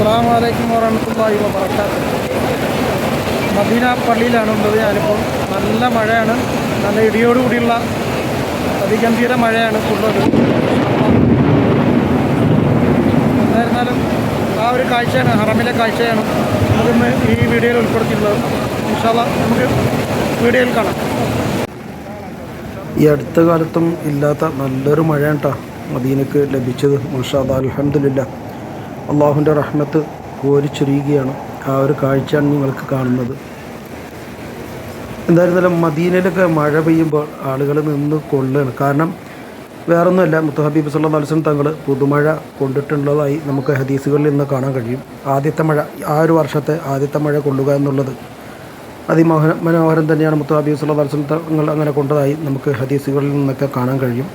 അസ്സാം വലൈക്കും വറഹമത്തല്ലാഹി വാബർക്കാത്ത് മദീന പള്ളിയിലാണ് ഉള്ളത്. ഞാനിപ്പോൾ നല്ല മഴയാണ്. നല്ല ഇടിയോടുകൂടിയുള്ള അതിഗംഭീര മഴയാണ് ഉള്ളത്. എന്തായിരുന്നാലും ആ ഒരു കാഴ്ചയാണ് ഹറമിലെ കാഴ്ചയാണ് അതൊന്ന് ഈ വീഡിയോയിൽ ഉൾപ്പെടുത്തിയിട്ടുള്ളത്. ഇൻഷാല്ല നമുക്ക് വീഡിയോയിൽ കാണാം. ഈ അടുത്ത കാലത്തും ഇല്ലാത്ത നല്ലൊരു മഴയാണ് കേട്ടോ മദീനക്ക് ലഭിച്ചത്. മഷാദ് അലഹമില്ല അള്ളാഹുവിന്റെ റഹ്മത്ത് കോരിച്ചൊരിയുകയാണ് ആ ഒരു കാഴ്ചയാണ് നിങ്ങൾക്ക് കാണുന്നത്. എന്തായിരുന്നാലും മദീനയിലൊക്കെ മഴ പെയ്യുമ്പോൾ ആളുകൾ നിന്ന് കൊള്ളുകയാണ്. കാരണം വേറൊന്നുമല്ല മുത്തഹബീബ് സല്ലാ അലിസ്ലം തങ്ങൾ പുതുമഴ കൊണ്ടിട്ടുള്ളതായി നമുക്ക് ഹദീസുകളിൽ നിന്ന് കാണാൻ കഴിയും. ആദ്യത്തെ മഴ ആ ഒരു വർഷത്തെ ആദ്യത്തെ മഴ കൊള്ളുക എന്നുള്ളത് അതിമനോഹരം മനോഹരം തന്നെയാണ് മുത്തഹബീബ് സല്ലാ അലിസ്ലം തങ്ങൾ അങ്ങനെ കൊണ്ടതായി നമുക്ക് ഹദീസുകളിൽ നിന്നൊക്കെ കാണാൻ കഴിയും.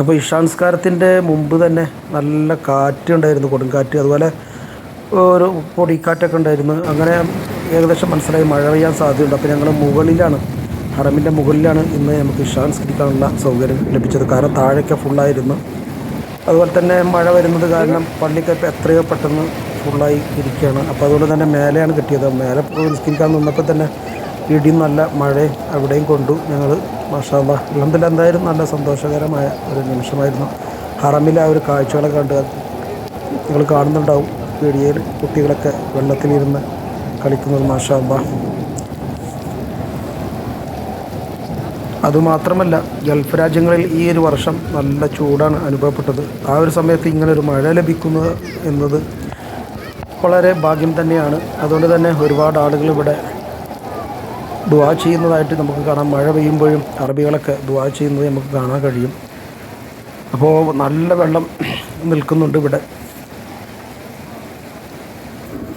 അപ്പോൾ ഇഷാംസ്കാരത്തിന്റെ മുമ്പ് തന്നെ നല്ല കാറ്റുണ്ടായിരുന്നു കൊടുങ്കാറ്റ്. അതുപോലെ ഒരു പൊടിക്കാറ്റൊക്കെ ഉണ്ടായിരുന്നു. അങ്ങനെ ഏകദേശം മനസ്സിലായി മഴ പെയ്യാൻ സാധ്യതയുണ്ട്. അപ്പോൾ ഞങ്ങൾ മുകളിലാണ് ഹറമിന്റെ മുകളിലാണ് ഇന്ന് നമുക്ക് ഇഷാൻസ്കരിക്കാനുള്ള സൗകര്യം ലഭിച്ചത്. കാരണം താഴേക്ക് ഫുള്ളായിരുന്നു അതുപോലെ തന്നെ മഴ വരുന്നത് കാരണം പള്ളിക്കൊക്കെ എത്രയോ പെട്ടെന്ന് ഫുള്ളായി ഇരിക്കുകയാണ്. അപ്പോൾ അതുകൊണ്ട് തന്നെ മേലെയാണ് കിട്ടിയത്. മേലെ നിസ്കരിക്കാൻ നിന്നപ്പോൾ തന്നെ ഇടിയും നല്ല മഴയും അവിടെയും കൊണ്ടു ഞങ്ങൾ മാഷാല്ല അലഹമില്ല എന്തായാലും നല്ല സന്തോഷകരമായ ഒരു നിമിഷമായിരുന്നു. ഹറമിലെ ആ ഒരു കാഴ്ചകളെ കണ്ട് നിങ്ങൾ കാണുന്നുണ്ടാവും. വീഡിയോയിൽ കുട്ടികളൊക്കെ വെള്ളത്തിലിരുന്ന് കളിക്കുന്നത് മാഷാല്ല അതുമാത്രമല്ല ഗൾഫ് രാജ്യങ്ങളിൽ ഈ ഒരു വർഷം നല്ല ചൂടാണ് അനുഭവപ്പെട്ടത്. ആ ഒരു സമയത്ത് ഇങ്ങനെ ഒരു മഴ ലഭിക്കുന്നത് എന്നത് വളരെ ഭാഗ്യം തന്നെയാണ്. അതുകൊണ്ട് തന്നെ ഒരുപാട് ആളുകൾ ഇവിടെ ദുവാ ചെയ്യുന്നതായിട്ട് നമുക്ക് കാണാം. മഴ പെയ്യുമ്പോഴും അറബികളൊക്കെ ദുവാ ചെയ്യുന്നത് നമുക്ക് കാണാൻ കഴിയും. അപ്പോൾ നല്ല വെള്ളം നിൽക്കുന്നുണ്ട് ഇവിടെ.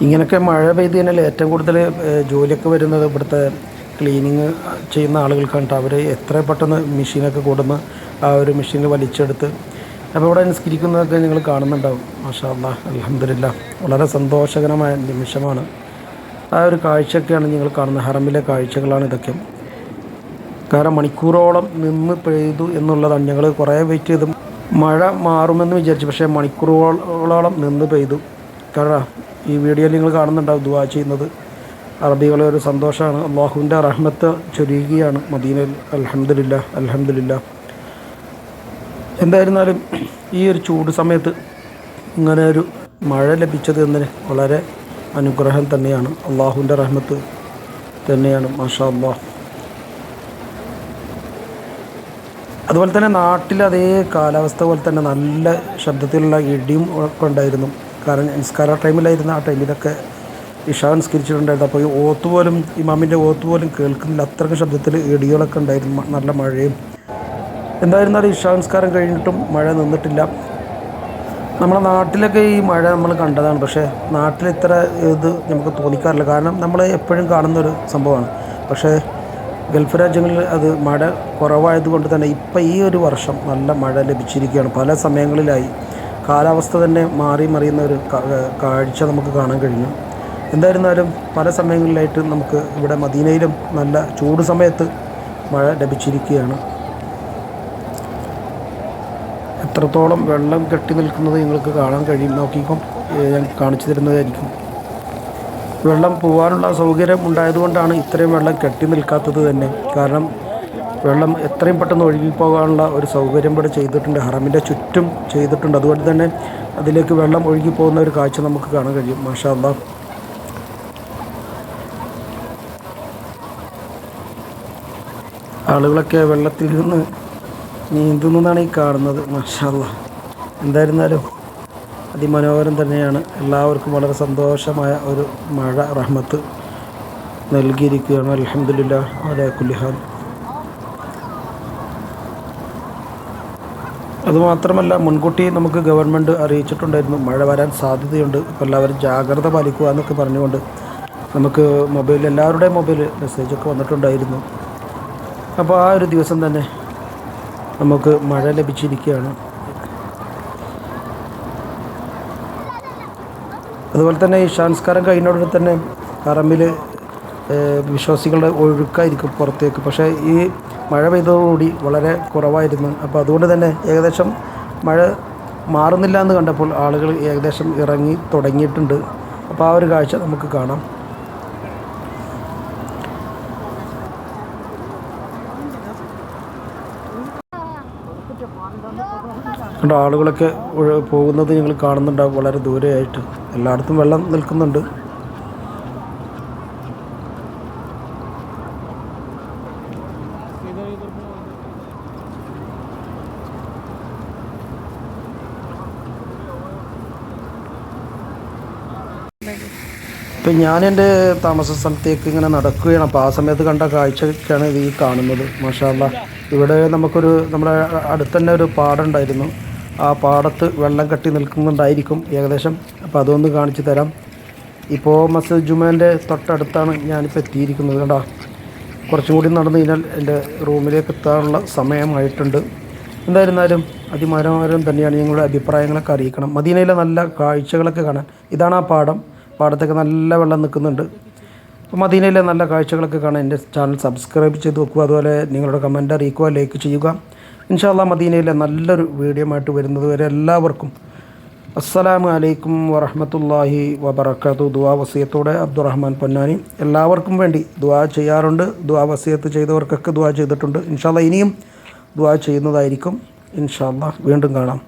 ഇങ്ങനെയൊക്കെ മഴ പെയ്ത് കഴിഞ്ഞാൽ ഏറ്റവും കൂടുതൽ ജോലിയൊക്കെ വരുന്നത് ഇവിടുത്തെ ക്ലീനിങ് ചെയ്യുന്ന ആളുകൾക്കാണ്. അവർ എത്ര പെട്ടെന്ന് മെഷീനൊക്കെ കൊടുന്ന് ആ ഒരു മെഷീനിൽ വലിച്ചെടുത്ത്. അപ്പോൾ ഇവിടെ നിസ്കരിക്കുന്നതൊക്കെ നിങ്ങൾ കാണുന്നുണ്ടാവും. മാഷാ അല്ലാ അലഹമില്ല വളരെ സന്തോഷകരമായ നിമിഷമാണ്. ആ ഒരു കാഴ്ചയൊക്കെയാണ് നിങ്ങൾ കാണുന്നത്. ഹറമിലെ കാഴ്ചകളാണ് ഇതൊക്കെ. കാരണം മണിക്കൂറോളം നിന്ന് പെയ്തു എന്നുള്ളതാണ് ഞങ്ങൾ കുറേ വെയിറ്റ് ചെയ്തു. മഴ മാറുമെന്ന് വിചാരിച്ചു പക്ഷേ മണിക്കൂറുകളോളം നിന്ന് പെയ്തു. കാരണം ഈ വീഡിയോയിൽ നിങ്ങൾ കാണുന്നുണ്ടാവും ദുവാ ചെയ്യുന്നത്. അറബികളെ ഒരു സന്തോഷമാണ്. അള്ളാഹുവിന്റെ റഹ്മത്ത് ചൊരിയുകയാണ് മദീനയിൽ. അലഹമില്ല അലഹമില്ല എന്തായിരുന്നാലും ഈ ഒരു ചൂട് സമയത്ത് ഇങ്ങനെ ഒരു മഴ ലഭിച്ചത് എന്നതിന് വളരെ അനുഗ്രഹം തന്നെയാണ്. അള്ളാഹുവിന്റെ റഹ്മത്ത് തന്നെയാണ്. മാഷാ അള്ളാഹ് അതുപോലെ തന്നെ നാട്ടിൽ അതേ കാലാവസ്ഥ പോലെ തന്നെ നല്ല ശബ്ദത്തിലുള്ള ഇടിയും ഒക്കെ ഉണ്ടായിരുന്നു. കാരണം നിസ്കാര ടൈമിലായിരുന്നു ആ ടൈമിലൊക്കെ ഇഷാ നിസ്കരിച്ചിട്ടുണ്ടായിരുന്നു അപ്പോൾ ഈ ഓത്ത് പോലും ഇമാമിന്റെ ഓത്ത് പോലും കേൾക്കുന്നില്ല. അത്രയ്ക്ക് ശബ്ദത്തിൽ ഇടികളൊക്കെ ഉണ്ടായിരുന്നു. നല്ല മഴയും. എന്തായിരുന്നാലും ഇഷാ നിസ്കാരം കഴിഞ്ഞിട്ടും മഴ നിന്നിട്ടില്ല. നമ്മുടെ നാട്ടിലൊക്കെ ഈ മഴ നമ്മൾ കണ്ടതാണ്. പക്ഷേ നാട്ടിൽ ഇത്ര ഇത് നമുക്ക് തോന്നിക്കാറില്ല. കാരണം നമ്മൾ എപ്പോഴും കാണുന്നൊരു സംഭവമാണ്. പക്ഷേ ഗൾഫ് രാജ്യങ്ങളിൽ അത് മഴ കുറവായതുകൊണ്ട് തന്നെ ഇപ്പം ഈ ഒരു വർഷം നല്ല മഴ ലഭിച്ചിരിക്കുകയാണ്. പല സമയങ്ങളിലായി കാലാവസ്ഥ തന്നെ മാറി മറിയുന്ന ഒരു കാഴ്ച നമുക്ക് കാണാൻ കഴിഞ്ഞു. എന്തായിരുന്നാലും പല സമയങ്ങളിലായിട്ട് നമുക്ക് ഇവിടെ മദീനയിലും നല്ല ചൂട് സമയത്ത് മഴ ലഭിച്ചിരിക്കുകയാണ്. എത്രത്തോളം വെള്ളം കെട്ടി നിൽക്കുന്നത് നിങ്ങൾക്ക് കാണാൻ കഴിയും? നോക്കിക്കും. ഞാൻ കാണിച്ചു തരുന്നതായിരിക്കും. വെള്ളം പോകാനുള്ള സൗകര്യം ഉണ്ടായതുകൊണ്ടാണ് ഇത്രയും വെള്ളം കെട്ടി നിൽക്കാത്തത് തന്നെ. കാരണം വെള്ളം എത്രയും പെട്ടെന്ന് ഒഴുകിപ്പോകാനുള്ള ഒരു സൗകര്യം ഇവിടെ ചെയ്തിട്ടുണ്ട്. ഹറമിന്റെ ചുറ്റും ചെയ്തിട്ടുണ്ട്. അതുകൊണ്ട് തന്നെ അതിലേക്ക് വെള്ളം ഒഴുകിപ്പോകുന്ന ഒരു കാഴ്ച നമുക്ക് കാണാൻ കഴിയും. മാഷാ ആളുകളൊക്കെ വെള്ളത്തിൽ നിന്ന് നീന്തുന്നതാണ് ഈ കാണുന്നത്. മഷാല്ല എന്തായിരുന്നാലും അതിമനോഹരം തന്നെയാണ്. എല്ലാവർക്കും വളരെ സന്തോഷമായ ഒരു മഴ റഹ്മത്ത് നൽകിയിരിക്കുകയാണ്. അലഹമില്ല അല കുല്ലിഹാൻ അതുമാത്രമല്ല മുൻകൂട്ടി നമുക്ക് ഗവൺമെന്റ് അറിയിച്ചിട്ടുണ്ടായിരുന്നു മഴ വരാൻ സാധ്യതയുണ്ട്. അപ്പോൾ എല്ലാവരും ജാഗ്രത പാലിക്കുക എന്നൊക്കെ പറഞ്ഞുകൊണ്ട് നമുക്ക് മൊബൈൽ എല്ലാവരുടെയും മൊബൈൽ മെസ്സേജൊക്കെ വന്നിട്ടുണ്ടായിരുന്നു. അപ്പോൾ ആ ഒരു ദിവസം തന്നെ നമുക്ക് മഴ ലഭിച്ചിരിക്കുകയാണ്. അതുപോലെ തന്നെ ഈ സംസ്കാരം കഴിഞ്ഞോടനെ തന്നെ പറമ്പിൽ വിശ്വാസികളുടെ ഒഴുക്കായിരിക്കും പുറത്തേക്ക്. പക്ഷേ ഈ മഴ പെയ്തതോടുകൂടി വളരെ കുറവായിരുന്നു. അപ്പോൾ അതുകൊണ്ട് തന്നെ ഏകദേശം മഴ മാറുന്നില്ല എന്ന് കണ്ടപ്പോൾ ആളുകൾ ഏകദേശം ഇറങ്ങി തുടങ്ങിയിട്ടുണ്ട്. അപ്പോൾ ആ ഒരു കാഴ്ച നമുക്ക് കാണാം. കണ്ട ആളുകളൊക്കെ പോകുന്നത് ഞങ്ങൾ കാണുന്നുണ്ടാവും വളരെ ദൂരെയായിട്ട്. എല്ലായിടത്തും വെള്ളം നിൽക്കുന്നുണ്ട്. ഇപ്പം ഞാൻ എന്റെ താമസ സ്ഥലത്തേക്ക് ഇങ്ങനെ നടക്കുകയാണ്. അപ്പോൾ ആ സമയത്ത് കണ്ട കാഴ്ചയൊക്കെയാണ് ഇത് ഈ കാണുന്നത്. മാഷാല്ല ഇവിടെ നമുക്കൊരു നമ്മുടെ അടുത്ത് തന്നെ ഒരു പാടമുണ്ടായിരുന്നു ആ പാടത്ത് വെള്ളം കെട്ടി നിൽക്കുന്നുണ്ടായിരിക്കും ഏകദേശം. അപ്പോൾ അതൊന്ന് കാണിച്ചു തരാം. ഇപ്പോൾ മസ്ജിദ് ജുമാന്റെ തൊട്ടടുത്താണ് ഞാനിപ്പോൾ എത്തിയിരിക്കുന്നത് കണ്ടോ. കുറച്ചും കൂടി നടന്നു കഴിഞ്ഞാൽ എന്റെ റൂമിലേക്ക് എത്താനുള്ള സമയമായിട്ടുണ്ട്. എന്തായിരുന്നാലും അതിമനോഹരം തന്നെയാണ് ഞങ്ങളുടെ അഭിപ്രായങ്ങളൊക്കെ അറിയിക്കണം. മദീനയിലെ നല്ല കാഴ്ചകളൊക്കെ കാണാൻ. ഇതാണ് ആ പാടം. പാടത്തൊക്കെ നല്ല വെള്ളം നിൽക്കുന്നുണ്ട്. അപ്പോൾ മദീനയിലെ നല്ല കാഴ്ചകളൊക്കെ കാണാൻ എന്റെ ചാനൽ സബ്സ്ക്രൈബ് ചെയ്ത് വെക്കുക. അതുപോലെ നിങ്ങളുടെ കമന്റ് അറിയിക്കുക ലൈക്ക് ചെയ്യുക. ഇൻഷാല്ല മദീനയിലെ നല്ലൊരു വീഡിയോ ആയിട്ട് വരുന്നത് വരെ എല്ലാവർക്കും അസ്സലാമു അലൈക്കും വറഹമത്തല്ലാഹി വബർക്കാത്തു ദുവാ വസിയത്തോടെ അബ്ദുറഹ്മാൻ പൊന്നാനി എല്ലാവർക്കും വേണ്ടി ദുവാ ചെയ്യാറുണ്ട്. ദുവാ വസിയത്ത് ചെയ്തവർക്കൊക്കെ ദുവാ ചെയ്തിട്ടുണ്ട്. ഇൻഷാല്ല ഇനിയും ദുവാ ചെയ്യുന്നതായിരിക്കും. ഇൻഷാല്ല വീണ്ടും കാണാം.